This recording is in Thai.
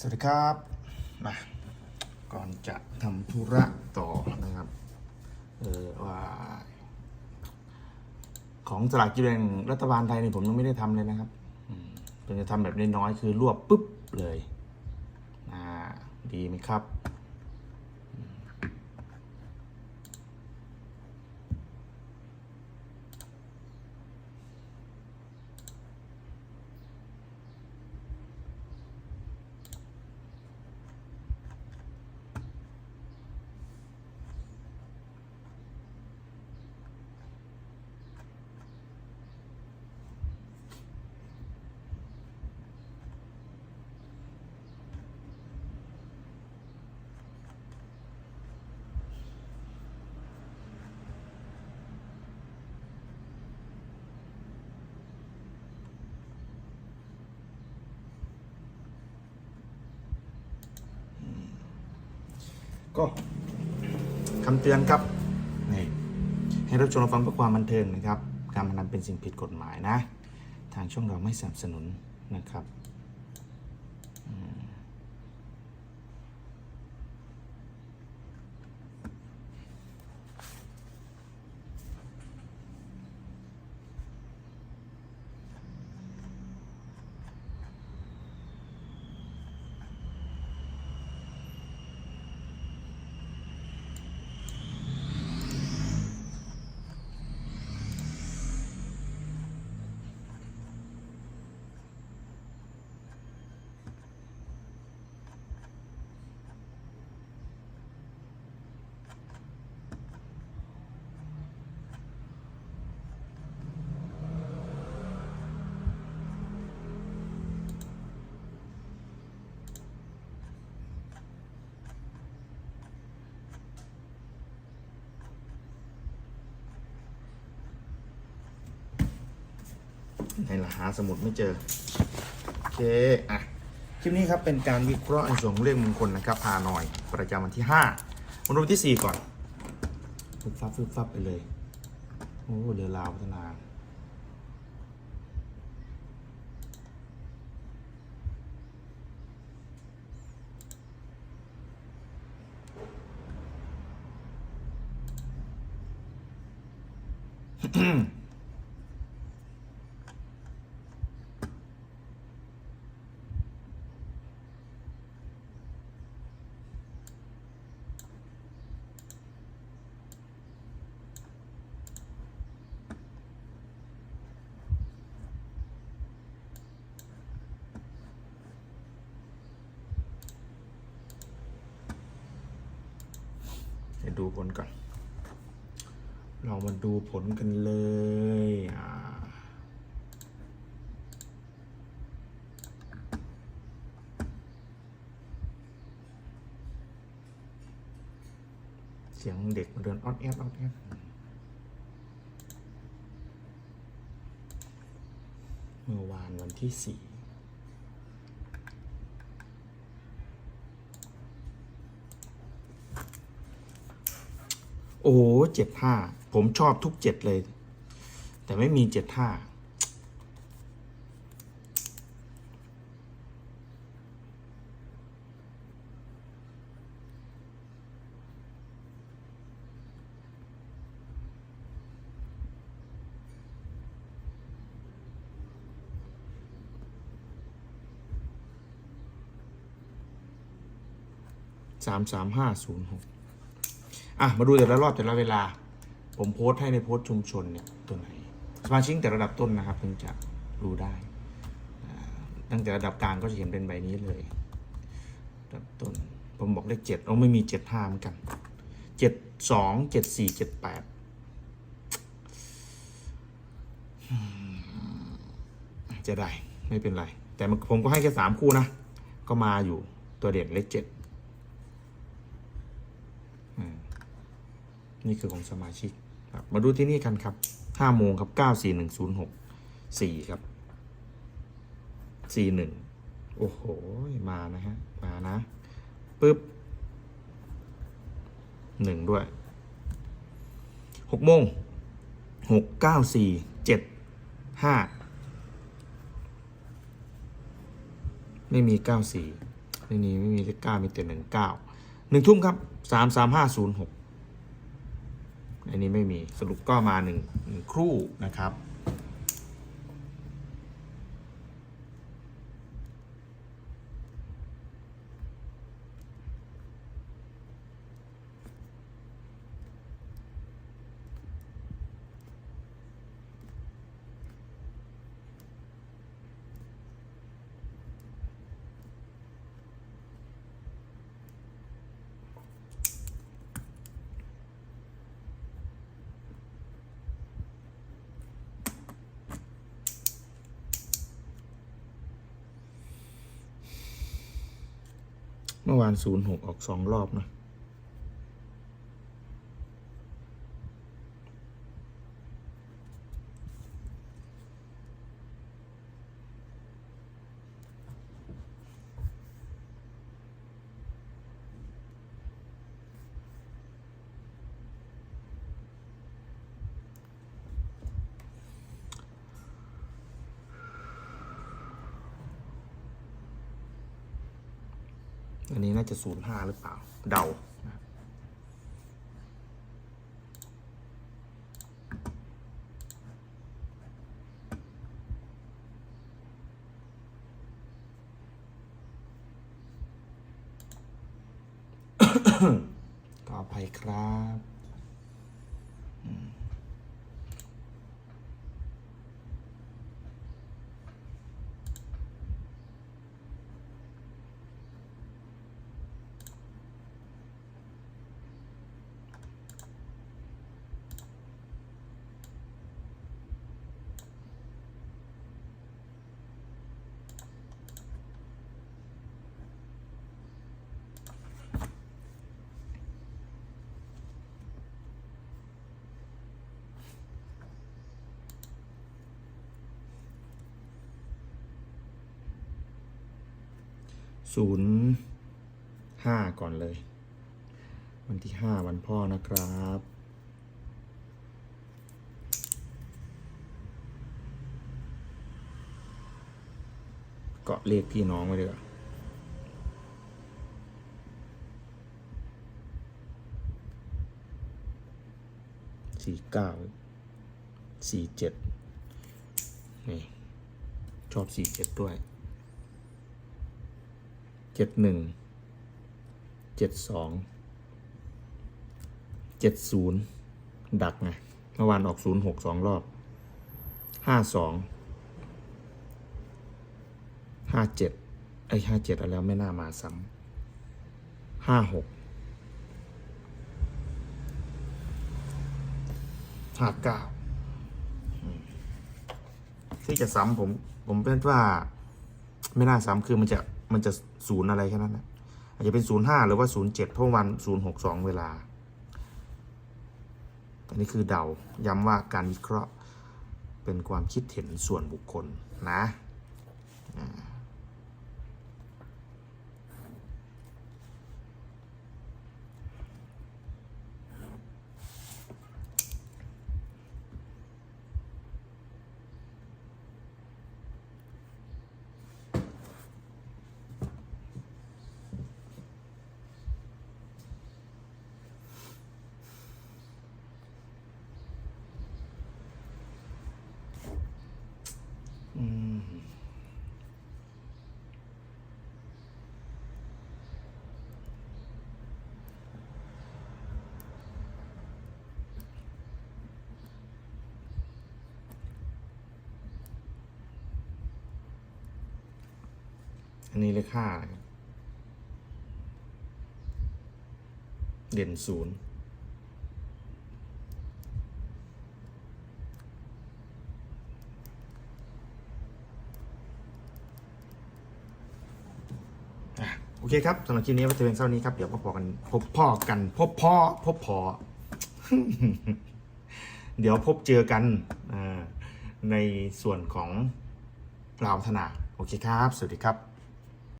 สวัสดีครับมาก่อนจะทำธุระต่อนะครับ เออว่าของสลากกินแบ่งรัฐบาลไทยเนี่ยผมยังไม่ได้ทำเลยนะครับผมจะทำแบบน้อยๆคือรวบปุ๊บเลย อ่า ดีไหมครับ ก็คำเตือนครับนี่ให้รับชมรับฟังเพื่อความบันเทิงนะครับ การพนันเป็นสิ่งผิดกฎหมายนะ ทางช่องเราไม่สนับสนุนนะครับ ในละหาสมุดไม่เจอ โอเค อะ คลิปนี้ครับเป็นการวิเคราะห์ในส่วนของเลขมงคลนะครับพาหน่อย ประจำวันที่5วันรุ่นที่ 4 ก่อนฟึบฟับฟึบฟับไปเลย โอ้เรือราวพัฒนาเดี๋ยวดูผลก่อน เรามาดูผลกันเลยอ่าเสียงเด็กมันเดินออดแอดออดแอดเมื่อวานวันที่สี่ โอ้โหเจ็ดห้าผมชอบทุกเจ็ดเลย แต่ไม่มีเจ็ดห้าสามสามห้าศูนย์หก อะมาดูแต่ละรอบแต่ละเวลา ผมโพสต์ให้ในโพสต์ชุมชนเนี่ยตัวไหนสมาชิกแต่ระดับต้นนะครับถึงจะรู้ได้ ตั้งแต่ระดับกลางก็จะเห็นเป็นใบนี้เลยระดับต้นผมบอกเลขเจ็ดเราไม่มีเจ็ดห้าเหมือนกันเจ็ดสองเจ็ดสี่เจ็ดแปดจะได้ไม่เป็นไร แต่ผมก็ให้แค่สามคู่นะ ก็มาอยู่ตัวเด่นเลขเจ็ด นี่คือของสมาชิกครับมาดูที่นี่กันครับ5โมงครับ9 4 1 0 6 4ครับ4 1โอ้โห มานะฮะ มานะปึ๊บ1ด้วย6โมง6 9 4 7 5ไม่มี94ไม่มีไม่มีเลขเก้ามีแต่หนึ่งเก้าหนึ่งทุ่มครับสามสามห้าศูนย์หก อันนี้ไม่มีสรุปก็มาหนึ่งหนึ่งครู่นะครับ เมื่อวานศูนย์หกออกสองรอบนะ อันนี้น่าจะศูนย์ห้าหรือเปล่า เดาขออภัยครับ ศูนย์ห้าก่อนเลย วันที่ห้าวันพ่อนะครับเกาะเลขพี่น้องไว้เลยอะสี่เก้าสี่เจ็ดนี่ ชอบสี่เจ็ดด้วย เจ็ดหนึ่งเจ็ดสองเจ็ดศูนย์ดักไงเมื่อวานออกศูนย์หกสองรอบห้าสองห้าเจ็ดไอ้ห้าเจ็ดแล้วไม่น่ามาซ้ำห้าหกห้าเก้าที่จะซ้ำผม ผมเป็นว่า ไม่น่าซ้ำคือมันจะ มันจะศูนย์อะไรแค่นั้นนะอาจจะเป็นศูนย์ห้าหรือว่าศูนย์เจ็ดเพราะวันศูนย์หกสองเวลา อันนี้คือเดาย้ำว่าการวิเคราะห์เป็นความคิดเห็นส่วนบุคคลนะ อันนี้เลขห้านะครับเด่นศูนย์โอเคครับสำหรับคลิปนี้ก็จะเป็นเท่านี้ครับ เดี๋ยวพบพอกันพบพ่อกัน พบพ่อพบพอ เดี๋ยวพบเจอกันในส่วนของลาวพัฒนา โอเคครับ สวัสดีครับ